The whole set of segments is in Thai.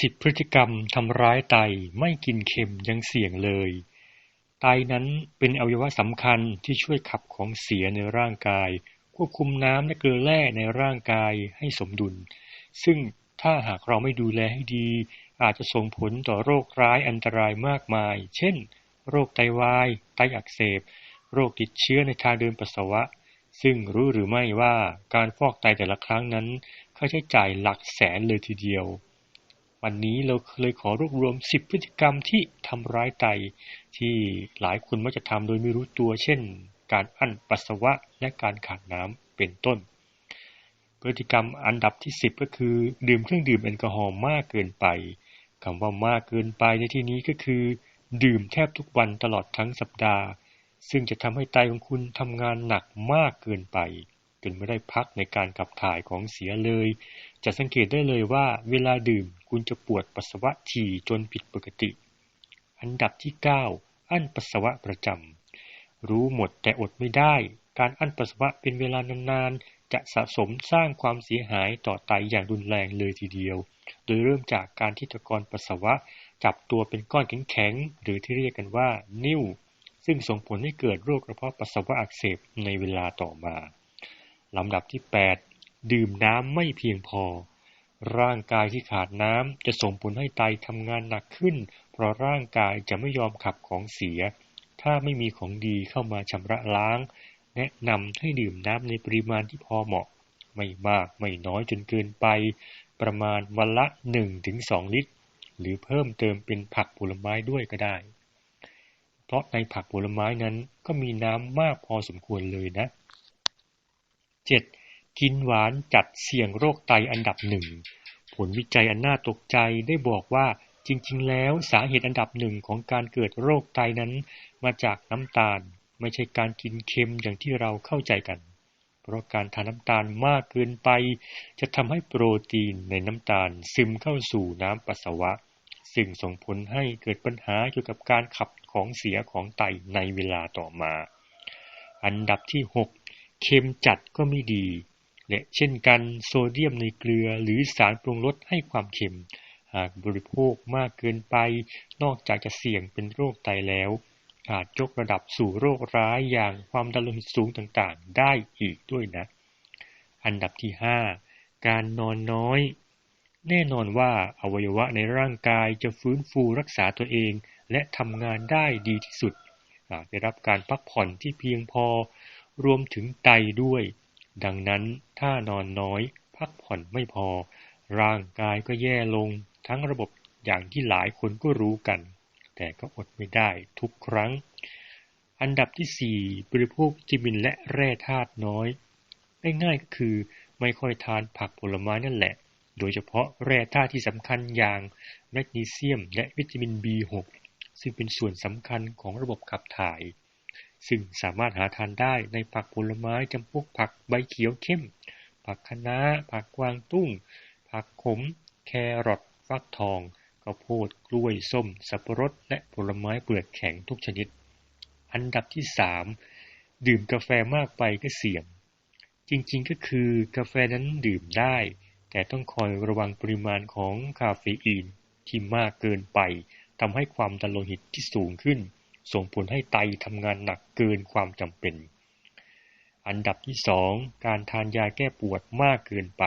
สิบพฤติกรรมทำร้ายไตไม่กินเค็มยังเสี่ยงเลย ไตนั้นเป็นอวัยวะสำคัญที่ช่วยขับของเสียในร่างกาย ควบคุมน้ำและเกลือแร่ในร่างกายให้สมดุล ซึ่งถ้าหากเราไม่ดูแลให้ดี อาจจะส่งผลต่อโรคร้ายอันตรายมากมาย เช่น โรคไตวาย ไตอักเสบ โรคติดเชื้อในทางเดินปัสสาวะ ซึ่งรู้หรือไม่ว่าการฟอกไตแต่ละครั้งนั้น ค่าใช้จ่ายหลักแสนเลยทีเดียว วันนี้เราเลยขอรวบรวม 10 พฤติกรรมที่ทำร้ายไต ที่หลายคนมักจะทำโดยไม่รู้ตัว เช่น การอั้นปัสสาวะและการขาดน้ำเป็นต้น พฤติกรรมอันดับที่ 10 ก็คือ ดื่มเครื่องดื่มแอลกอฮอล์มากเกินไปคำว่ามากเกินไปในที่นี้ก็คือ ดื่มแทบทุกวันตลอดทั้งสัปดาห์ ซึ่งจะทำให้ไตของคุณทำงานหนักมากเกินไป จนไม่ได้พักในการขับถ่ายของเสียเลย จะสังเกตได้เลยว่าเวลาดื่มคุณจะปวดปัสสาวะถี่จนผิดปกติ อันดับที่ 9 อั้นปัสสาวะประจำ รู้หมดแต่อดไม่ได้ การอั้นปัสสาวะเป็นเวลานานๆ จะสะสมสร้างความเสียหายต่อไตอย่างรุนแรงเลยทีเดียว โดยเริ่มจากการที่ตะกอนปัสสาวะจับตัวเป็นก้อนแข็งๆ หรือที่เรียกกันว่า นิ่วซึ่งส่งผลให้เกิดโรคกระเพาะปัสสาวะอักเสบในเวลาต่อมา ลำดับที่ 8 ดื่มน้ำไม่เพียงพอ ร่างกายที่ขาดน้ำจะส่งผลให้ไตทำงานหนักขึ้น เพราะร่างกายจะไม่ยอมขับของเสีย ถ้าไม่มีของดีเข้ามาชำระล้าง แนะนำให้ดื่มน้ำในปริมาณที่พอเหมาะ ไม่มากไม่น้อยจนเกินไป ประมาณวันละ 1-2 ลิตร หรือเพิ่มเติมเป็นผักผลไม้ด้วยก็ได้ เพราะในผักผลไม้นั้นก็มีน้ำมากพอสมควรเลยนะ 7. กินหวานจัดเสี่ยงโรคไตอันดับหนึ่ง ผลวิจัยอันน่าตกใจได้บอกว่าจริงๆ แล้วสาเหตุอันดับหนึ่งของการเกิดโรคไตนั้น มาจากน้ำตาล ไม่ใช่การกินเค็มอย่างที่เราเข้าใจกัน เพราะการทานน้ำตาลมากเกินไป จะทำให้โปรตีนในน้ำตาลซึมเข้าสู่น้ำปัสสาวะ ซึ่งส่งผลให้เกิดปัญหาเกี่ยวกับการขับของเสียของไตในเวลาต่อมา อันดับที่ 6 เค็มจัดก็ไม่ดี และเช่นกันโซเดียมในเกลือหรือสารปรุงรสให้ความเค็ม หากบริโภคมากเกินไป นอกจากจะเสี่ยงเป็นโรคไตแล้วอาจยกระดับสู่โรคร้ายอย่างความดันโลหิตสูงต่างๆ ได้อีกด้วยนะ อันดับที่ 5 การนอนน้อย แน่นอนว่าอวัยวะในร่างกายจะฟื้นฟูรักษาตัวเอง และทำงานได้ดีที่สุด หากได้รับการพักผ่อนที่เพียงพอ รวมถึงไตด้วย ดังนั้นถ้านอนน้อย พักผ่อนไม่พอ ร่างกายก็แย่ลง ทั้งระบบอย่างที่หลายคนก็รู้กัน แต่ก็อดไม่ได้ทุกครั้ง อันดับที่ 4 บริโภควิตามินและแร่ธาตุน้อย ง่ายๆก็คือไม่ค่อยทานผักผลไม้นั่นแหละ โดยเฉพาะแร่ธาตุที่สำคัญอย่างแมกนีเซียม และวิตามิน B6 ซึ่งเป็นส่วนสำคัญของระบบขับถ่าย ซึ่งสามารถหาทานได้ในผักผลไม้จำพวกผักใบเขียวเข้ม ผักคะน้า ผักกวางตุ้ง ผักขม แครอทฟักทองข้าวโพดกล้วยส้ม สับปะรด และผลไม้เปลือกแข็งทุกชนิด อันดับที่สามดื่มกาแฟมากไปก็เสี่ยง จริงๆก็คือกาแฟนั้นดื่มได้ แต่ต้องคอยระวังปริมาณของคาเฟอีนที่มากเกินไปทำให้ความดันโลหิตที่สูงขึ้น ส่งผลให้ไตทำงานหนักเกินความจำเป็น อันดับที่สองการทานยาแก้ปวดมากเกินไป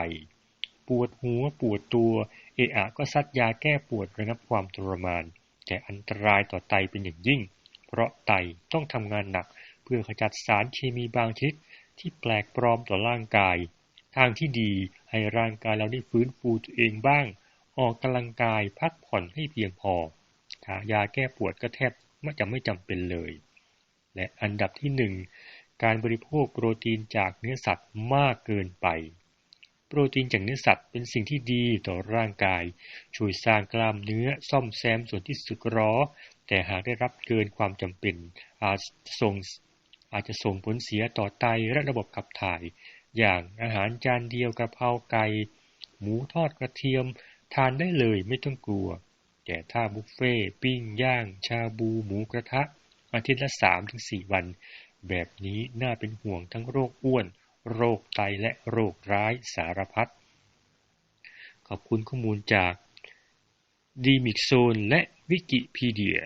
ปวดหัวปวดตัว เอะอะก็ซัดยาแก้ปวดระงับความทรมาน แต่อันตรายต่อไตเป็นอย่างยิ่ง เพราะไตต้องทำงานหนักเพื่อขจัดสารเคมีบางชนิดที่แปลกปลอมต่อร่างกาย ทางที่ดีให้ร่างกายเราได้ฟื้นฟูตัวเองบ้าง ออกกำลังกายพักผ่อนให้เพียงพอ ทายาแก้ปวดก็แทบ ไม่จะไม่จำเป็นเลย และอันดับที่หนึ่งการบริโภคโปรตีนจากเนื้อสัตว์มากเกินไป โปรตีนจากเนื้อสัตว์เป็นสิ่งที่ดีต่อร่างกาย ช่วยสร้างกล้ามเนื้อซ่อมแซมส่วนที่สึกหรอ แต่หากได้รับเกินความจำเป็น อาจส่งอาจจะส่งผลเสียต่อไตและระบบขับถ่าย อย่างอาหารจานเดียวกระเพราไก่หมูทอดกระเทียม ทานได้เลยไม่ต้องกลัว แก่ท่าบุฟเฟ่ปิ้งย่าง ชาบูหมูกระทะ อาทิตย์ละสามถึงสี่วัน แบบนี้น่าเป็นห่วงทั้งโรคอ้วน โรคไตและโรคร้ายสารพัดขอบคุณข้อมูลจากดีมิกโซนและวิกิพีเดีย